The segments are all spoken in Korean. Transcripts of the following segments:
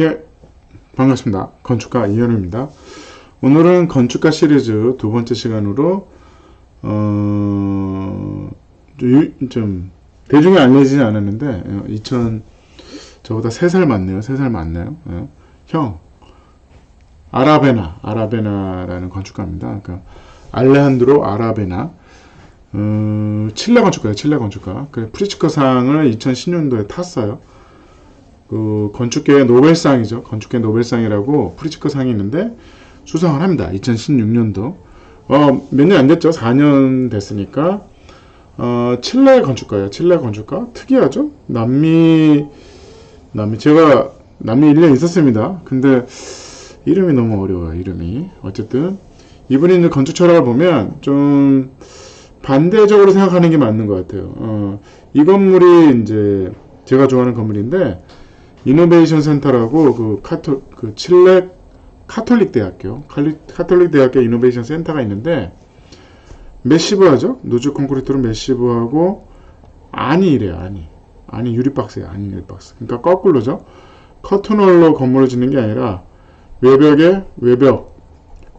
예, 반갑습니다. 건축가 이현우입니다. 오늘은 건축가 시리즈 두 번째 시간으로 어, 유- 좀 대중에 알려지지 않았는데 2000 저보다 3살 많네요. 3살 많나요? 예. 형 아라베나 아라베나라는 건축가입니다. 그러니까 알레한드로 아라베나 어, 칠레 건축가예요. 칠레 건축가. 그 프리츠커 상을 2010년도에 탔어요. 그 건축계의 노벨상이죠. 건축계 노벨상이라고 프리츠커 상이 있는데 수상을 합니다. 2016년도. 어, 몇 년 안 됐죠? 4년 됐으니까. 어, 칠레 건축가예요. 칠레 건축가. 특이하죠? 남미, 남미, 제가 남미 1년 있었습니다. 근데 이름이 너무 어려워요. 이름이. 어쨌든 이분이 이제 건축 철학을 보면 좀 반대적으로 생각하는 게 맞는 것 같아요. 어, 이 건물이 이제 제가 좋아하는 건물인데 이노베이션 센터라고 그 카톨 그 칠레 카톨릭 대학교 칼리- 카톨릭 대학교 이노베이션 센터가 있는데 메시브하죠? 노즈 콘크리트로 메시브하고 안이 이래요 안이. 안이 유리박스예요 안이 유리박스. 그러니까 거꾸로죠? 커튼홀로 건물을 짓는 게 아니라 외벽에 외벽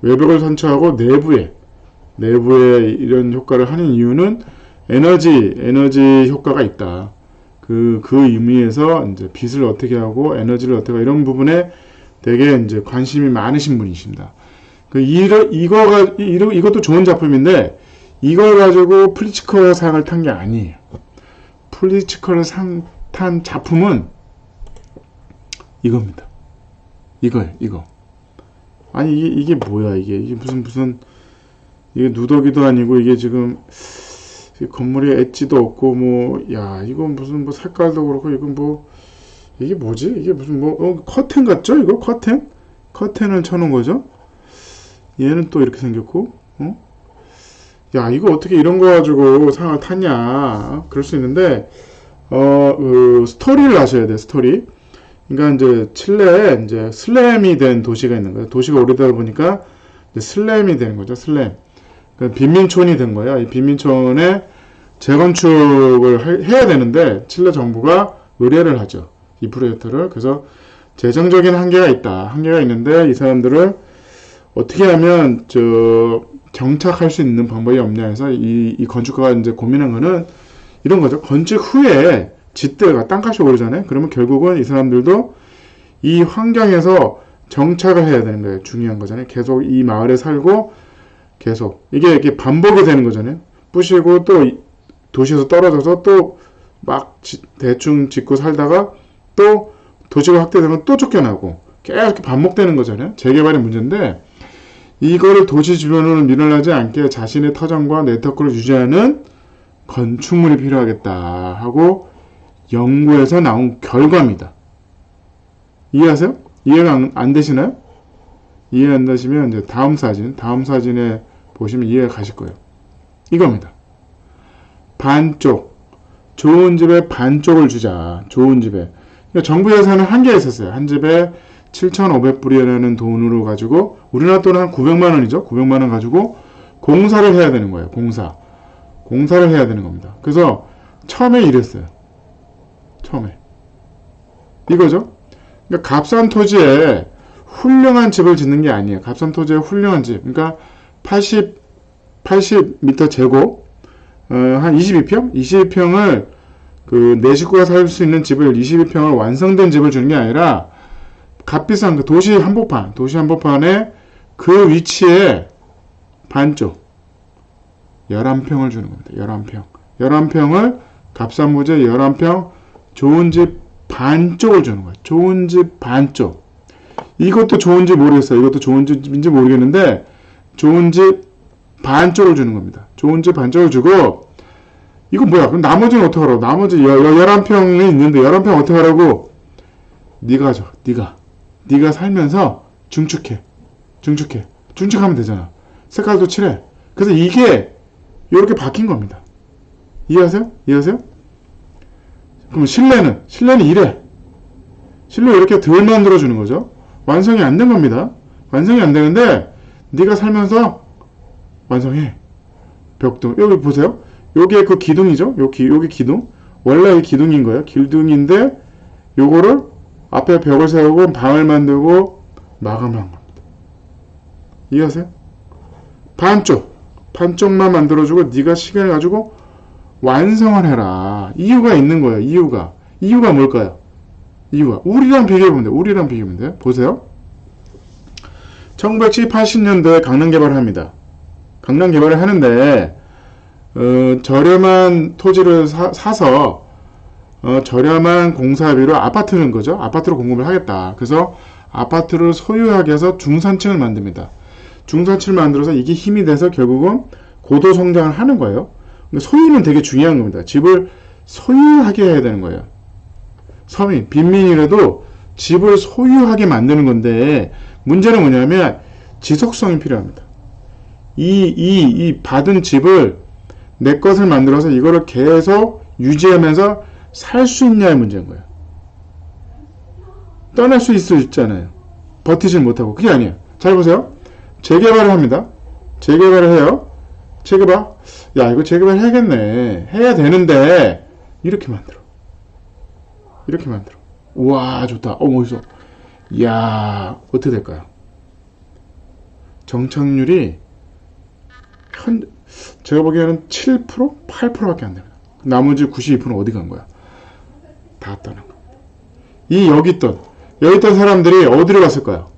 외벽을 선처하고 내부에 내부에 이런 효과를 하는 이유는 에너지 에너지 효과가 있다. 그, 그 의미에서 이제 빛을 어떻게 하고 에너지를 어떻게 하고 이런 부분에 되게 이제 관심이 많으신 분이십니다. 그, 이거, 이거가, 이- 이거, 이것도 좋은 작품인데, 이걸 가지고 플리츠커 상을 탄 게 아니에요. 플리츠커를 상, 탄 작품은 이겁니다. 이거예요, 이거. 아니, 이게, 이게 뭐야, 이게. 이게 무슨, 무슨, 이게 누더기도 아니고, 이게 지금, 이 건물에 엣지도 없고 뭐 야 이건 무슨 뭐 색깔도 그렇고 이건 뭐 이게 뭐지? 이게 무슨 뭐 어, 커튼 같죠? 이거 커튼? 커튼을 쳐놓은 거죠? 얘는 또 이렇게 생겼고 어? 야 이거 어떻게 이런 거 가지고 상을 탔냐? 그럴 수 있는데 어 그 스토리를 아셔야 돼 스토리. 그러니까 이제 칠레에 이제 슬램이 된 도시가 있는 거예요. 도시가 오래되다 보니까 슬램이 되는 거죠 슬램. 그 빈민촌이 된 거야. 이 빈민촌에 재건축을 할- 해야 되는데 칠레 정부가 의뢰를 하죠. 이 프로젝트를. 그래서 재정적인 한계가 있다. 한계가 있는데 이 사람들을 어떻게 하면 저 정착할 수 있는 방법이 없냐 해서 이, 이 건축가가 이제 고민한 거는 이런 거죠. 건축 후에 집대가 땅값이 오르잖아요. 그러면 결국은 이 사람들도 이 환경에서 정착을 해야 되는 거예요. 중요한 거잖아요. 계속 이 마을에 살고 계속 이게 이렇게 반복이 되는 거잖아요. 부시고 또 이- 도시에서 떨어져서 또 막 대충 짓고 살다가 또 도시가 확대되면 또 쫓겨나고 계속 반복되는 거잖아요. 재개발의 문제인데 이거를 도시 주변으로 밀어나지 않게 자신의 터전과 네트워크를 유지하는 건축물이 필요하겠다 하고 연구에서 나온 결과입니다. 이해하세요? 이해가 안, 안 되시나요? 이해 안 되시면 이제 다음 사진, 다음 사진에 보시면 이해가 가실 거예요. 이겁니다. 반쪽. 좋은 집에 반쪽을 주자. 좋은 집에. 그러니까 정부 예산은 한개 있었어요. 한 집에 7,500불이라는 돈으로 가지고 우리나라 돈은 한 900만 원이죠. 900만 원 가지고 공사를 해야 되는 거예요. 공사. 공사를 해야 되는 겁니다. 그래서 처음에 이랬어요. 처음에. 이거죠. 그러니까 값싼 토지에 훌륭한 집을 짓는 게 아니에요. 값싼 토지에 훌륭한 집. 그러니까 80, 80m 제곱, 어, 한 22평? 22평을 그, 내 식구가 살 수 있는 집을, 22평을 완성된 집을 주는 게 아니라, 값비싼 그 도시 한복판, 도시 한복판에 그 위치에 반쪽, 11평을 주는 겁니다. 11평. 11평을 값싼 부재 11평, 좋은 집 반쪽을 주는 거예요. 좋은 집 반쪽. 이것도 좋은지 모르겠어요. 이것도 좋은 집인지 모르겠는데 좋은 집 반쪽을 주는 겁니다. 좋은 집 반쪽을 주고 이거 뭐야? 그럼 나머지는 어떻게 하라고? 나머지 여, 여, 11평이 있는데 11평 어떻게 하라고? 네가 줘. 네가. 네가 살면서 중축해. 중축해. 중축하면 되잖아. 색깔도 칠해. 그래서 이게 이렇게 바뀐 겁니다. 이해하세요? 이해하세요? 그럼 실내는 실내는 이래. 실내 이렇게 덜 만들어 주는 거죠. 완성이 안 된 겁니다. 완성이 안 되는데 네가 살면서 완성해. 벽도 여기 보세요. 요게 그 기둥이죠. 요 기, 요게 기둥. 원래 이 기둥인 거예요. 기둥인데 요거를 앞에 벽을 세우고 방을 만들고 마감을 한 겁니다. 이해하세요? 반쪽, 반쪽만 만들어주고 네가 시간을 가지고 완성을 해라. 이유가 있는 거예요. 이유가. 이유가 뭘까요? 이유가 우리랑 비교해보면 돼요. 우리랑 비교해보면 돼요. 보세요. 1980년도에 강남 개발을 합니다. 강남 개발을 하는데 어, 저렴한 토지를 사, 서 어, 저렴한 공사비로 아파트는 거죠. 아파트로 공급을 하겠다. 그래서 아파트를 소유하게 해서 중산층을 만듭니다. 중산층을 만들어서 이게 힘이 돼서 결국은 고도 성장을 하는 거예요. 근데 소유는 되게 중요한 겁니다. 집을 소유하게 해야 되는 거예요. 서민, 빈민이라도 집을 소유하게 만드는 건데 문제는 뭐냐면 지속성이 필요합니다. 이, 이, 이 받은 집을 내 것을 만들어서 이거를 계속 유지하면서 살 수 있냐의 문제인 거예요. 떠날 수 있을 있잖아요. 버티질 못하고. 그게 아니에요. 잘 보세요. 재개발을 합니다. 재개발을 해요. 재개발. 야, 이거 재개발 해야겠네. 해야 되는데, 이렇게 만들어. 이렇게 만들어. 우와, 좋다. 어, 멋있어. 이야, 어떻게 될까요? 정착률이 현, 제가 보기에는 7%? 8%밖에 안 됩니다. 나머지 92%는 어디 간 거야? 다 떠난 겁니다. 이 여기 있던, 여기 있던 사람들이 어디로 갔을까요?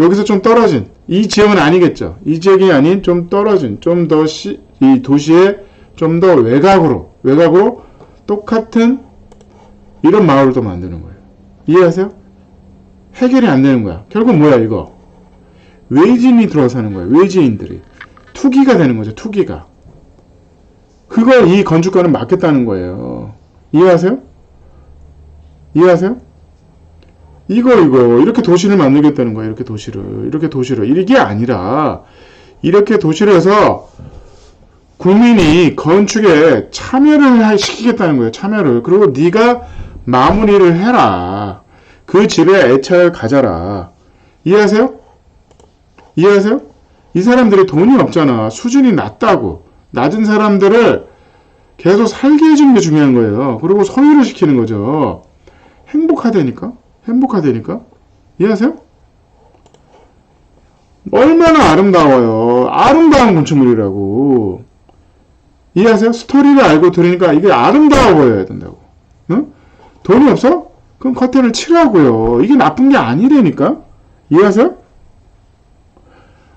여기서 좀 떨어진, 이 지역은 아니겠죠. 이 지역이 아닌 좀 떨어진, 좀더 시, 이 도시의 좀 더 외곽으로, 외곽으로 똑같은 이런 마을을 또 만드는 거예요. 이해하세요? 해결이 안 되는 거야. 결국 뭐야, 이거? 외지인이 들어와서 하는 거예요. 외지인들이. 투기가 되는 거죠, 투기가. 그걸 이 건축가는 막겠다는 거예요. 이해하세요? 이해하세요? 이거, 이거, 이렇게 도시를 만들겠다는 거예요. 이렇게 도시를. 이렇게 도시를. 이게 아니라, 이렇게 도시를 해서 국민이 건축에 참여를 하- 시키겠다는 거예요. 참여를. 그리고 네가 마무리를 해라. 그 집에 애착을 가져라. 이해하세요? 이해하세요? 이 사람들이 돈이 없잖아. 수준이 낮다고. 낮은 사람들을 계속 살게 해주는 게 중요한 거예요. 그리고 소유를 시키는 거죠. 행복하다니까? 행복하다니까? 이해하세요? 얼마나 아름다워요. 아름다운 건축물이라고. 이해하세요? 스토리를 알고 들으니까 이게 아름다워 보여야 된다고. 응? 돈이 없어? 그럼 커튼을 치라고요. 이게 나쁜 게 아니라니까? 이해하세요?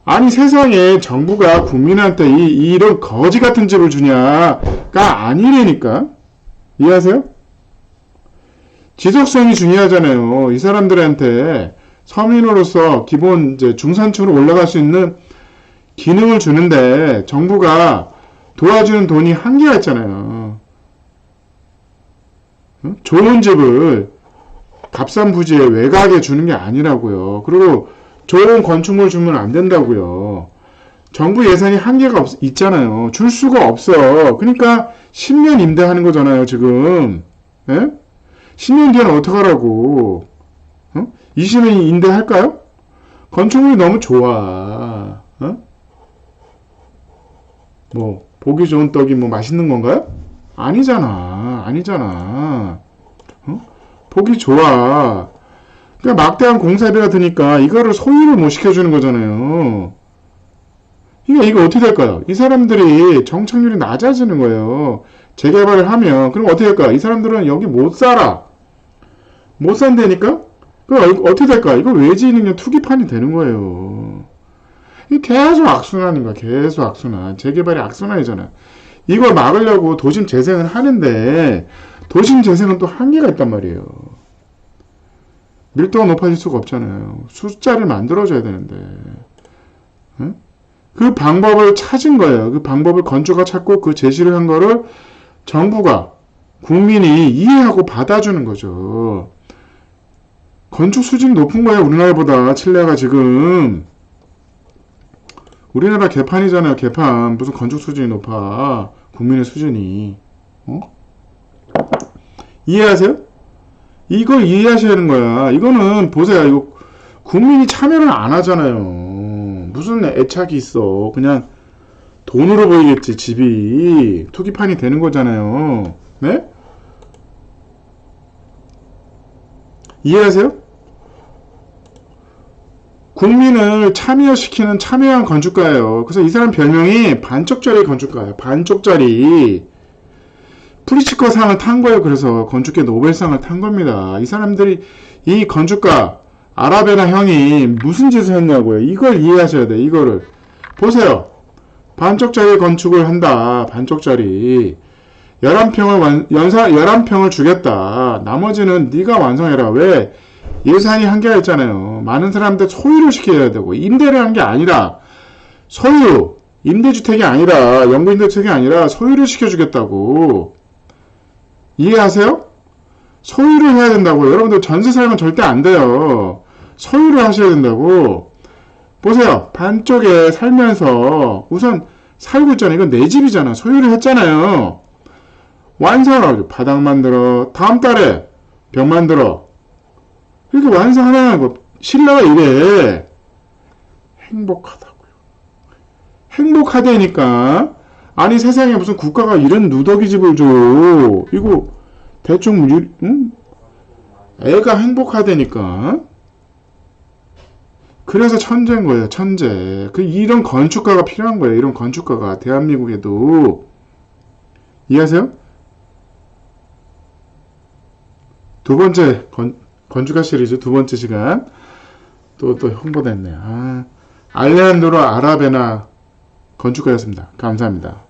아니 세상에 정부가 국민한테 이, 이런 거지 같은 집을 주냐가 아니라니까? 이해하세요? 지속성이 중요하잖아요. 이 사람들한테 서민으로서 기본 이제 중산층으로 올라갈 수 있는 기능을 주는데 정부가 도와주는 돈이 한계가 있잖아요. 응? 좋은 집을 값싼 부지에 외곽에 주는 게 아니라고요. 그리고 좋은 건축물 주면 안 된다고요. 정부 예산이 한계가 없, 있잖아요. 줄 수가 없어. 그러니까 10년 임대하는 거잖아요, 지금. 예? 10년 뒤에는 어떡하라고. 어? 20년 임대할까요? 건축물이 너무 좋아. 어? 뭐, 보기 좋은 떡이 뭐 맛있는 건가요? 아니잖아. 아니잖아. 어? 보기 좋아. 그러니까 막대한 공사비가 드니까 이거를 소유를 못 시켜주는 거잖아요. 이게 이거 어떻게 될까요? 이 사람들이 정착률이 낮아지는 거예요. 재개발을 하면 그럼 어떻게 될까? 이 사람들은 여기 못 살아. 못 산다니까? 그럼 어- 어떻게 될까? 이거 외지인은 그냥 투기판이 되는 거예요. 이 계속 악순환인 거야. 계속 악순환. 재개발이 악순환이잖아. 이걸 막으려고 도심 재생을 하는데 도심 재생은 또 한계가 있단 말이에요. 밀도가 높아질 수가 없잖아요. 숫자를 만들어줘야 되는데. 응? 그 방법을 찾은 거예요. 그 방법을 건축가 찾고 그 제시를 한 거를 정부가 국민이 이해하고 받아주는 거죠. 건축 수준이 높은 거예요. 우리나라보다 칠레가 지금 우리나라 개판이잖아요. 개판 무슨 건축 수준이 높아? 국민의 수준이 어? 이해하세요? 이걸 이해하셔야 하는 거야. 이거는 보세요. 이거 국민이 참여를 안 하잖아요. 무슨 애착이 있어. 그냥 돈으로 보이겠지, 집이. 투기판이 되는 거잖아요. 네? 이해하세요? 국민을 참여시키는 참여형 건축가예요. 그래서 이 사람 별명이 반쪽짜리 건축가예요. 반쪽짜리. 프리츠커 상을 탄 거예요. 그래서 건축계 노벨상을 탄 겁니다. 이 사람들이 이 건축가 아라베나 형이 무슨 짓을 했냐고요. 이걸 이해하셔야 돼. 이거를 보세요. 반쪽짜리 건축을 한다. 반쪽짜리. 11평을 완, 연사 11평을 주겠다. 나머지는 네가 완성해라. 왜? 예산이 한계가 있잖아요. 많은 사람들 소유를 시켜야 되고 임대를 하는 게 아니라 소유, 임대주택이 아니라 영구임대주택이 아니라 소유를 시켜주겠다고. 이해하세요? 소유를 해야 된다고. 여러분들 전세 살면 절대 안 돼요. 소유를 하셔야 된다고. 보세요. 반쪽에 살면서 우선 살고 있잖아요. 이건 내 집이잖아. 소유를 했잖아요. 완성을 하죠. 바닥 만들어. 다음 달에 벽 만들어. 이렇게 완성하는 거. 신라가 이래. 행복하다고요. 행복하다니까. 아니 세상에 무슨 국가가 이런 누더기 집을 줘. 이거 대충 유, 응? 애가 행복하다니까. 그래서 천재인 거예요, 천재. 그 이런 건축가가 필요한 거예요. 이런 건축가가 대한민국에도 이해하세요? 두 번째 건, 건축가 시리즈 두 번째 시간 또 또 홍보됐네요. 아, 알레한드로 아라베나 건축가였습니다. 감사합니다.